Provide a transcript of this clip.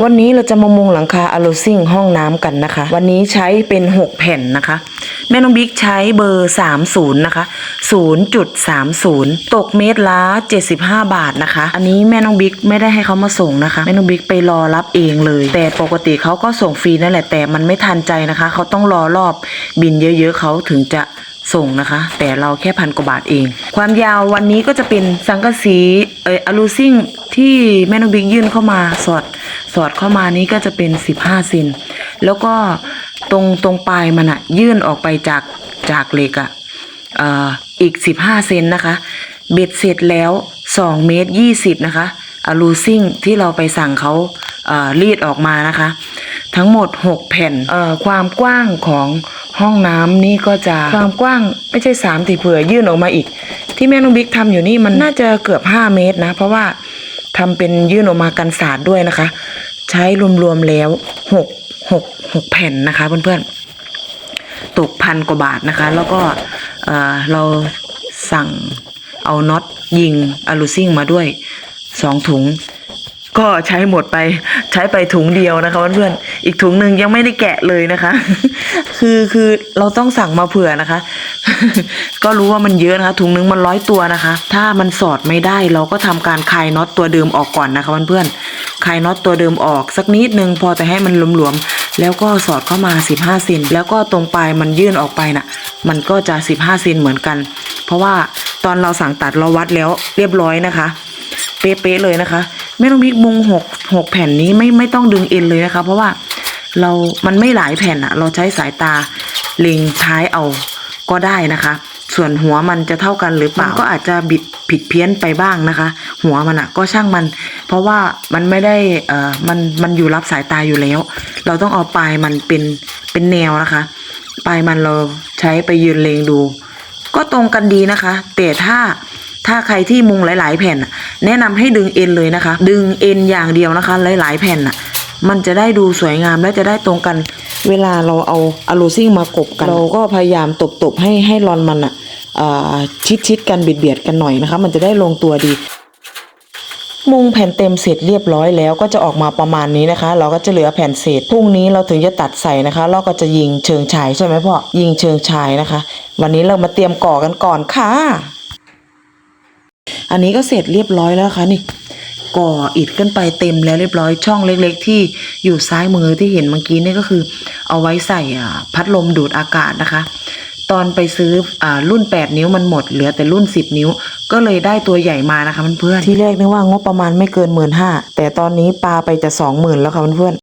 วันนี้เราจะมามุงหลังคาอะลูซิ่งห้องน้ำกันนะคะ วันนี้ใช้เป็น 6 แผ่นนะคะ แม่น้องบิ๊กใช้เบอร์ 30 นะคะ 0.30 ตกเมตรละ 75 บาทนะคะ อันนี้แม่น้องบิ๊กไม่ได้ให้เขามาส่งนะคะ แม่น้องบิ๊กไปรอรับเองเลย แต่ปกติเขาก็ส่งฟรีนั่นแหละแต่มันไม่ทันใจนะคะ เขาต้องรอรอบบินเยอะๆเขาถึงจะส่งนะคะ แต่เราแค่พันกว่าบาทเอง ความยาววันนี้ก็จะเป็นสังกะสีเอออะลูซิ่งที่แม่น้องบิ๊กยื่นเข้ามาสอด สอดเข้ามานี้ก็จะเป็น 15เซนแล้วก็ตรงตรงปลายมันอะยื่นออกไปจากจากเหล็กอะเอ่ออีก 15เซนนะคะ เบ็ดเสร็จแล้ว2เมตร20นะคะอะลูซิ่งที่เราไปสั่งเขาเอ่อรีดออกมานะคะ ทั้งหมด 6 แผ่นเอ่อความกว้างของห้องน้ำนี่ก็จะความกว้างไม่ใช่3ติเผื่อยื่นออกมาอีก ที่แม่น้องบิ๊กทำอยู่นี่มันน่าจะเกือบ 5 เมตรนะ เพราะว่า ทำเป็นยื่นออกมากันสาดด้วยนะคะ ใช้รวมๆแล้วหกหกหกแผ่นนะคะเพื่อนๆตกพันกว่าบาทนะคะ แล้วก็เออเราสั่งเอาน็อตยิงอะลูซิ่งมาด้วยสองถุง ก็ใช้หมดไปใช้ไปถุงเดียวนะคะเพื่อนๆอีกถุงหนึ่งยังไม่ได้แกะเลยนะคะ คือคือเราต้องสั่งมาเผื่อนะคะ ก็รู้ว่ามันเยอะนะคะถุงหนึงมันร้อยตัวนะคะ ถ้ามันสอดไม่ได้เราก็ทำการคลายน็อตตัวเดิมออกก่อนนะคะเพื่อนๆคลายน็อตตัวเดิมออกสักนิดนึงพอแต่ให้มันหลวมๆแล้วก็สอดเข้ามา 15เซนแล้วก็ตรงปลายมันยื่นออกไปน่ะ มันก็จะ 15เซนเหมือนกัน เพราะว่าตอนเราสั่งตัดเราวัดแล้วเรียบร้อยนะคะ เป๊ะๆเลยนะคะ แม่ต้องบิ๊กมุงหกหกแผ่นนี้ไม่ไม่ต้องดึงเอ็นเลยนะคะ เพราะว่าเรามันไม่หลายแผ่นอะเราใช้สายตาเล็งท้ายเอาก็ได้นะคะ ส่วนหัวมันจะเท่ากันหรือเปล่าก็อาจจะบิดผิดเพี้ยนไปบ้างนะคะ หัวมันอะก็ช่างมัน เพราะว่ามันไม่ได้เอ่อมันมันอยู่รับสายตาอยู่แล้ว เราต้องเอาปลายมันเป็นเป็นแนวนะคะ ปลายมันเราใช้ไปยืนเลงดู ก็ตรงกันดีนะคะ แต่ถ้า ถ้าใครที่มุงหลาย ๆ แผ่นแนะนำให้ดึงเอ็นเลยนะคะ ดึงเอ็นอย่างเดียวนะคะ หลาย ๆ แผ่นน่ะมันจะได้ดูสวยงามและจะได้ตรงกัน เวลาเราเอาอะลูซิ่งมากบกัน เราก็พยายามตบๆให้ให้รอนมันอะชิดชิดๆกันเบียดเบียดกันหน่อยนะคะ มันจะได้ลงตัวดี มุงแผ่นเต็มเสร็จเรียบร้อยแล้วก็จะออกมาประมาณนี้นะคะ เราก็จะเหลือแผ่นเศษพรุ่งนี้เราถึงจะตัดใส่นะคะ เราก็จะยิงเชิงชายใช่ไหมพ่อยิงเชิงชายนะคะ วันนี้เรามาเตรียมก่อกันก่อนค่ะ อันนี้ก็เสร็จเรียบร้อยแล้วนะคะนี่ก่ออิฐขึ้นไปเต็มแล้วเรียบร้อยช่องเล็กๆ ที่อยู่ซ้ายมือที่เห็นเมื่อกี้นี่ก็คือ เอาไว้ใส่พัดลมดูดอากาศนะคะ ตอนไปซื้ออรุ่น 8 นิ้วมันหมดเหลือแต่รุ่น 10 นิ้ว ก็เลยได้ตัวใหญ่มานะคะเพื่อนๆที่แรกนึกว่างบประมาณไม่เกินหมื่นห้าแต่ตอนนี้ปลาไปจะสองหมื่นแล้วค่ะเพื่อนๆ